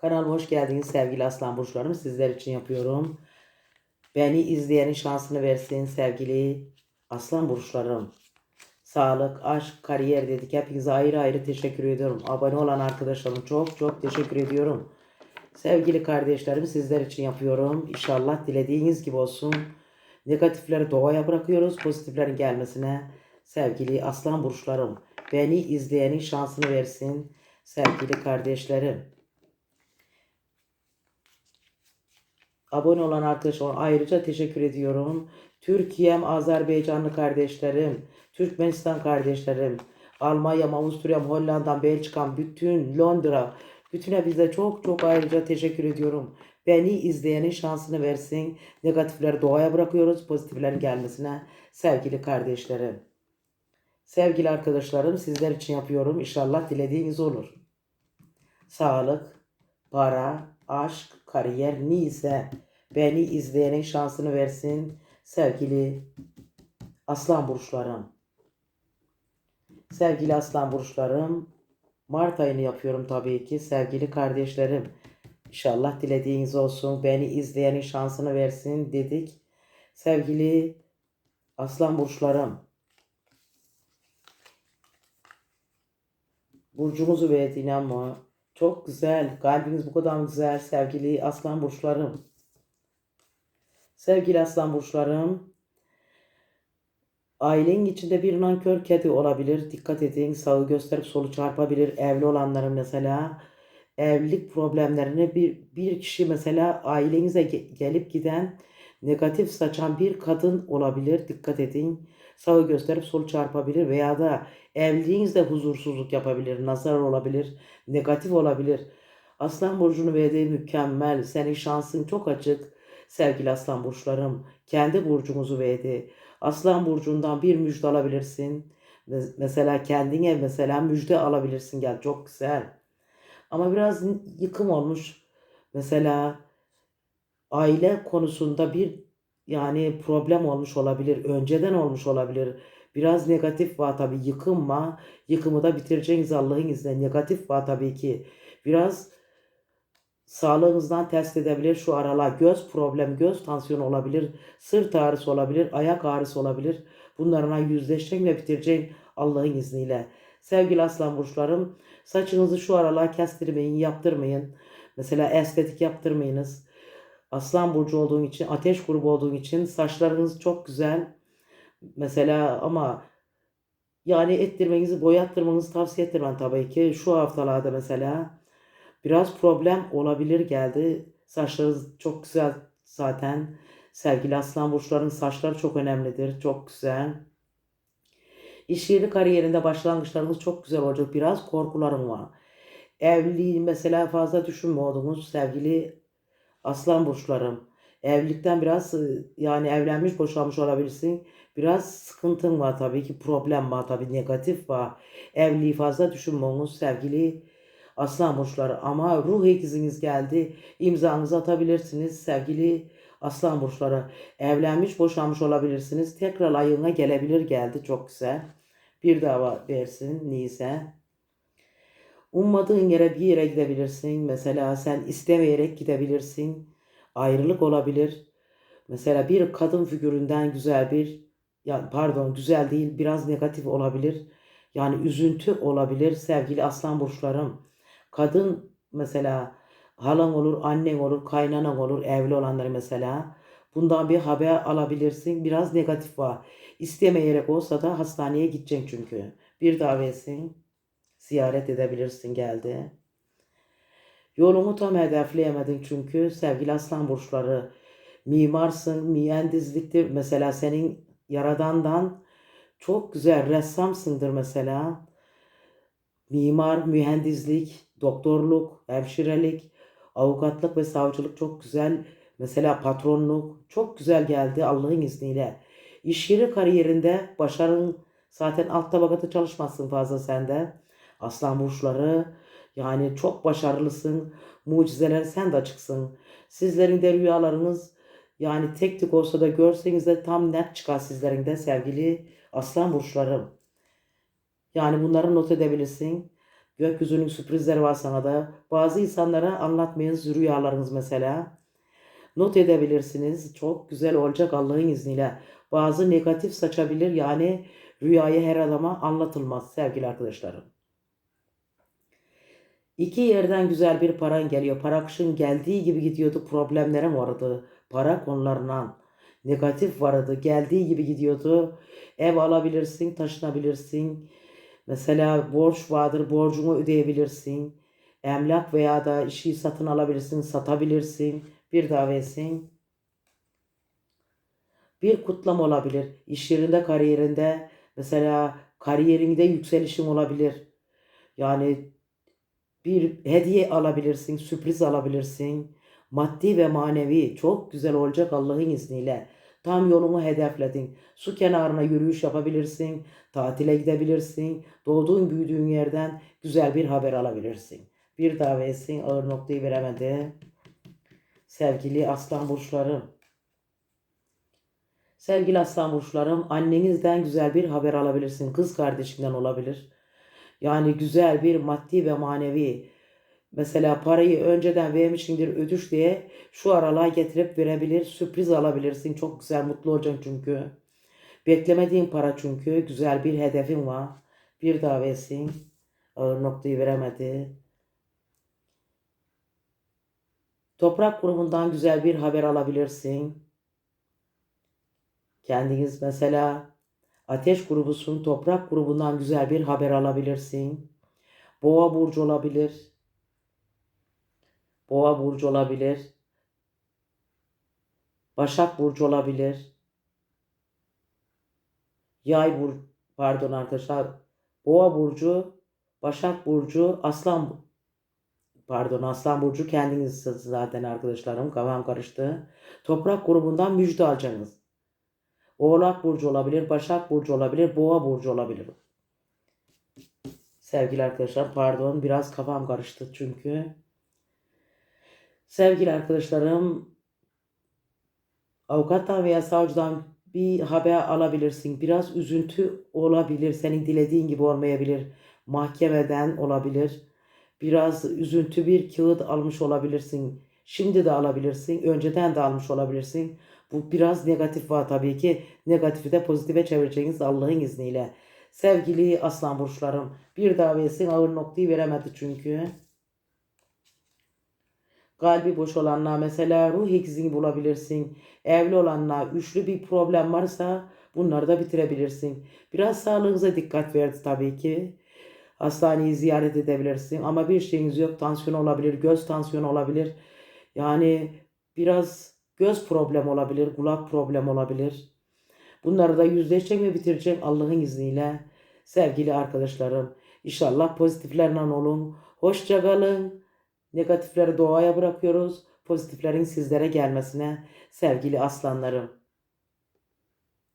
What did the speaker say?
Kanalıma hoş geldiniz sevgili aslan burçlarım. Sizler için yapıyorum. Beni izleyenin şansını versin sevgili aslan burçlarım. Sağlık, aşk, kariyer dedik. Hepinize ayrı ayrı teşekkür ediyorum. Abone olan arkadaşlarım çok çok teşekkür ediyorum. Sevgili kardeşlerim sizler için yapıyorum. İnşallah dilediğiniz gibi olsun. Negatifleri doğaya bırakıyoruz. Pozitiflerin gelmesine sevgili aslan burçlarım. Beni izleyenin şansını versin sevgili kardeşlerim. Abone olan arkadaşlarıma ayrıca teşekkür ediyorum. Türkiye'm, Azerbaycanlı kardeşlerim, Türkmenistan kardeşlerim, Almanya'm, Avusturya'm, Hollanda'm, Belçika'm, bütün Londra, bütüne bize çok çok ayrıca teşekkür ediyorum. Beni izleyenin şansını versin. Negatifleri doğaya bırakıyoruz. Pozitiflerin gelmesine sevgili kardeşlerim. Sevgili arkadaşlarım sizler için yapıyorum. İnşallah dilediğiniz olur. Sağlık, para, aşk, kariyer neyse beni izleyenin şansını versin sevgili aslan burçlarım. Sevgili aslan burçlarım, Mart ayını yapıyorum tabii ki sevgili kardeşlerim. İnşallah dilediğiniz olsun. Beni izleyenin şansını versin dedik. Sevgili aslan burçlarım. Burcunuzu ve dinamo. Çok güzel. Kalbiniz bu kadar güzel sevgili aslan burçlarım. Sevgili aslan burçlarım. Ailenin içinde bir nankör kedi olabilir. Dikkat edin. Sağı gösterip solu çarpabilir. Evli olanların mesela evlilik problemlerini bir, bir kişi mesela ailenize ge- gelip giden negatif saçan bir kadın olabilir. Dikkat edin. Sağı gösterip solu çarpabilir veya da evliliğinizde huzursuzluk yapabilir. Nazar olabilir. Negatif olabilir. Aslan burcunu verdiği mükemmel. Senin şansın çok açık. Sevgili aslan burçlarım. Kendi burcunuzu verdi. Aslan burcundan bir müjde alabilirsin. Mesela kendine mesela müjde alabilirsin. Gel çok güzel. Ama biraz yıkım olmuş. Mesela aile konusunda bir yani problem olmuş olabilir. Önceden olmuş olabilir. Biraz negatif var tabii yıkım var. Yıkımı da bitireceğiniz Allah'ın izniyle. Negatif var tabii ki. Biraz sağlığınızdan test edebilir şu aralar. Göz problemi, göz tansiyonu olabilir. Sırt ağrısı olabilir. Ayak ağrısı olabilir. Bunlarla yüzleşeceğim ve bitireceğim Allah'ın izniyle. Sevgili aslan burçlarım saçınızı şu aralar kestirmeyin, yaptırmayın. Mesela estetik yaptırmayınız. Aslan burcu olduğun için, ateş grubu olduğun için saçlarınız çok güzel. Mesela ama yani ettirmenizi, boyattırmanızı tavsiye ettirmem tabii ki. Şu haftalarda mesela biraz problem olabilir geldi. Saçlarınız çok güzel zaten. Sevgili aslan burçların saçları çok önemlidir. Çok güzel. İş yeri kariyerinde başlangıçlarınız çok güzel olacak. Biraz korkularım var. Evliliği mesela fazla düşünmüyordunuz sevgili aslan burçlarım. Evlilikten biraz e, yani evlenmiş boşanmış olabilirsin. Biraz sıkıntın var tabii ki problem var tabii negatif var. Evliliği fazla düşünmüyorsunuz sevgili aslan burçları. Ama ruh ikiziniz geldi. İmzanızı atabilirsiniz sevgili aslan burçları. Evlenmiş boşanmış olabilirsiniz. Tekrar ayına gelebilir geldi çok güzel. Bir daha versin neyse. Ummadığın yere bir yere gidebilirsin. Mesela sen istemeyerek gidebilirsin. Ayrılık olabilir. Mesela bir kadın figüründen güzel bir ya pardon güzel değil biraz negatif olabilir. Yani üzüntü olabilir sevgili aslan burçlarım. Kadın mesela halan olur, annen olur, kaynanan olur, evli olanları mesela. Bundan bir haber alabilirsin. Biraz negatif var. İstemeyerek olsa da hastaneye gideceksin çünkü. Bir davetsin. Ziyaret edebilirsin geldi. Yolunu tam hedefleyemedin çünkü sevgili aslan burçları mimarsın, mühendisliktir. Mesela senin yaradandan çok güzel ressamsındır mesela. Mimar, mühendislik, doktorluk, hemşirelik, avukatlık ve savcılık çok güzel. Mesela patronluk çok güzel geldi Allah'ın izniyle. İş yeri kariyerinde başarın zaten alt tabakada çalışmazsın fazla sende. Aslan burçları yani çok başarılısın. Mucizeler sen de açıksın. Sizlerin de rüyalarınız yani tek tek olsa da görseniz de tam net çıkar sizlerin de sevgili aslan burçlarım. Yani bunları not edebilirsin. Gökyüzünün sürprizleri var sana da. Bazı insanlara anlatmayınız rüyalarınız mesela. Not edebilirsiniz. Çok güzel olacak Allah'ın izniyle. Bazı negatif saçabilir yani rüyayı her adama anlatılmaz sevgili arkadaşlarım. İki yerden güzel bir paran geliyor. Para akışın geldiği gibi gidiyordu. Problemlerim vardı. Para konularından. Negatif vardı. Geldiği gibi gidiyordu. Ev alabilirsin, taşınabilirsin. Mesela borç vardır. Borcunu ödeyebilirsin. Emlak veya da işi satın alabilirsin, satabilirsin. Bir davetsin. Bir kutlama olabilir. İş yerinde, kariyerinde. Mesela kariyerinde yükselişin olabilir. Yani bir hediye alabilirsin, sürpriz alabilirsin. Maddi ve manevi çok güzel olacak Allah'ın izniyle. Tam yolunu hedefledin. Su kenarına yürüyüş yapabilirsin, tatile gidebilirsin. Doğduğun, büyüdüğün yerden güzel bir haber alabilirsin. Bir davetsin, ağır noktayı veremedi. Sevgili aslan burçlarım. Sevgili aslan burçlarım, annenizden güzel bir haber alabilirsin. Kız kardeşinden olabilir. Yani güzel bir maddi ve manevi mesela parayı önceden vermişsindir ödüş diye şu aralığa getirip verebilir. Sürpriz alabilirsin. Çok güzel mutlu olacaksın çünkü. Beklemediğin para çünkü. Güzel bir hedefin var. Bir davetsin. Noktayı veremedi. Toprak grubundan güzel bir haber alabilirsin. Kendiniz mesela Ateş grubusun, toprak grubundan güzel bir haber alabilirsin. Boğa burcu olabilir. Boğa burcu olabilir. Başak burcu olabilir. Yay bur pardon arkadaşlar. Boğa burcu, Başak burcu, Aslan pardon Aslan burcu kendiniz zaten arkadaşlarım kafam karıştı. Toprak grubundan müjde alacaksınız. Oğlak burcu olabilir, Başak burcu olabilir, Boğa burcu olabilir. Sevgili arkadaşlar pardon biraz kafam karıştı çünkü. Sevgili arkadaşlarım avukattan veya savcıdan bir haber alabilirsin. Biraz üzüntü olabilir. Senin dilediğin gibi olmayabilir. Mahkemeden olabilir. Biraz üzüntü bir kağıt almış olabilirsin. Şimdi de alabilirsin. Önceden de almış olabilirsin. Bu biraz negatif var tabii ki. Negatifi de pozitife çevireceğiniz Allah'ın izniyle. Sevgili aslan burçlarım bir davetin ağır noktayı veremedi çünkü. Kalbi boş olanlar mesela ruh ikizini bulabilirsin. Evli olanlar üçlü bir problem varsa bunları da bitirebilirsin. Biraz sağlığınıza dikkat verdi tabii ki. Hastaneyi ziyaret edebilirsin ama bir şeyiniz yok. Tansiyon olabilir, göz tansiyonu olabilir. Yani biraz göz problem olabilir, kulak problem olabilir. Bunları da yüzleşecek ve bitirecek Allah'ın izniyle. Sevgili arkadaşlarım, inşallah pozitiflerle olun. Hoşça kalın. Negatifleri doğaya bırakıyoruz. Pozitiflerin sizlere gelmesine sevgili aslanlarım.